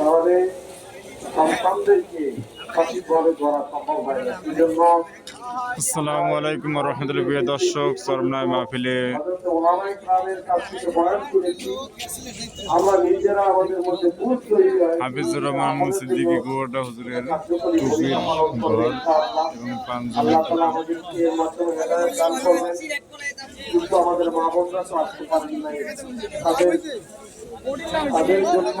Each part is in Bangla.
তাহলে সন্তানদেরকে সঠিকভাবে গড়া সম্ভব হয় না। এই জন্য আসসালামু আলাইকুম রহমতুল্লাহ প্রিয় দর্শক চরমনায় মাহফিলে হাফিজুর রহমান সিদ্দিকী কুয়াটা হুজুরের টুপির ঘর এবং পাঞ্জাবি আমাদের মা বোনরা তো আসতে পারেন তাদের তাদের জন্য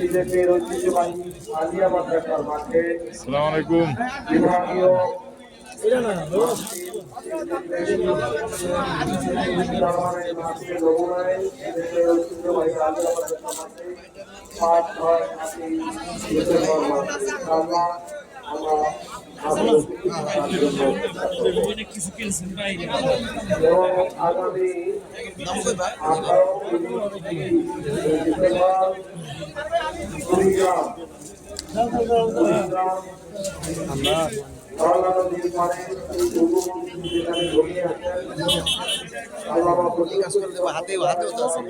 বিজেপির ঐতিহ্যবাহী আলিয়া মাদ্রাসার মাঠে আসসালামু আলাইকুম বিভাগীয় এবং আগামী আঠারো ডিসেম্বর করে দেবো। হাতে হাতেও তো আছে।